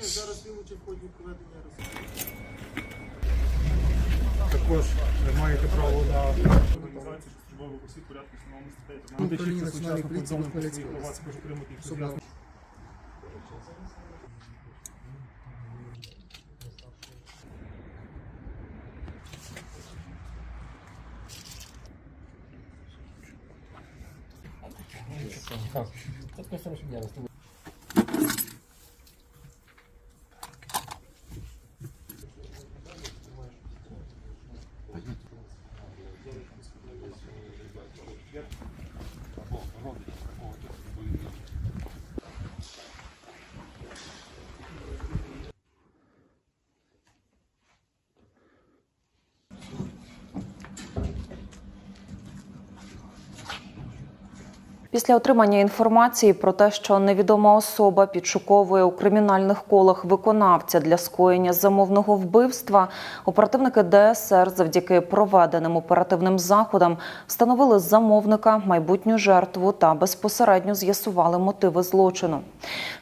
Чи зараз вилучив в ході проведення розслідування? Також ви маєте право на Організації, що службових осіб порядку встановлених статей та Управління Медичних національної вас поліції повідомлень про Хмельницької свої права області. також отримати їх Особливо. роз'яснення. Після отримання інформації про те, що невідома особа підшуковує у кримінальних колах виконавця для скоєння замовного вбивства, оперативники ДСР завдяки проведеним оперативним заходам встановили замовника, майбутню жертву та безпосередньо з'ясували мотиви злочину.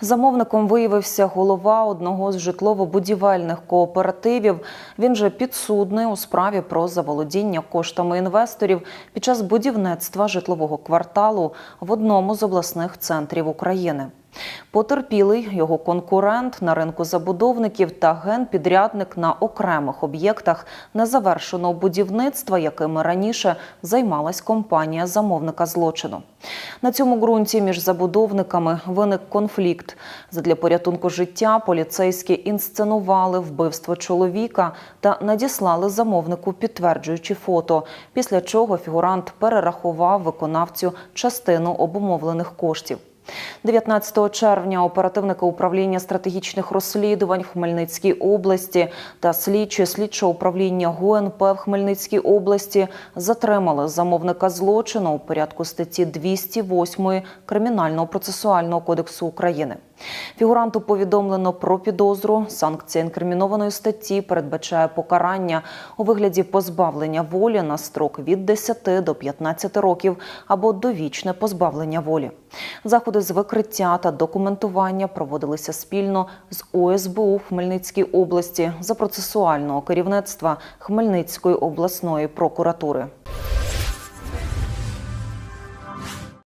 Замовником виявився голова одного з житлово-будівельних кооперативів. Він же підсудний у справі про заволодіння коштами інвесторів під час будівництва житлового кварталу в одному з обласних центрів України. Потерпілий його конкурент на ринку забудовників та генпідрядник на окремих об'єктах незавершеного будівництва, якими раніше займалась компанія замовника злочину. На цьому ґрунті між забудовниками виник конфлікт. Задля порятунку життя поліцейські інсценували вбивство чоловіка та надіслали замовнику підтверджуючі фото, після чого фігурант перерахував виконавцю частину обумовлених коштів. 19 червня оперативники управління стратегічних розслідувань в Хмельницькій області та слідчі слідчого управління ГУНП в Хмельницькій області затримали замовника злочину у порядку статті 208 Кримінального процесуального кодексу України. Фігуранту повідомлено про підозру. Санкція інкримінованої статті передбачає покарання у вигляді позбавлення волі на строк від 10 до 15 років або довічне позбавлення волі. Заходи з викриття та документування проводилися спільно з ОСБУ в Хмельницькій області за процесуального керівництва Хмельницької обласної прокуратури.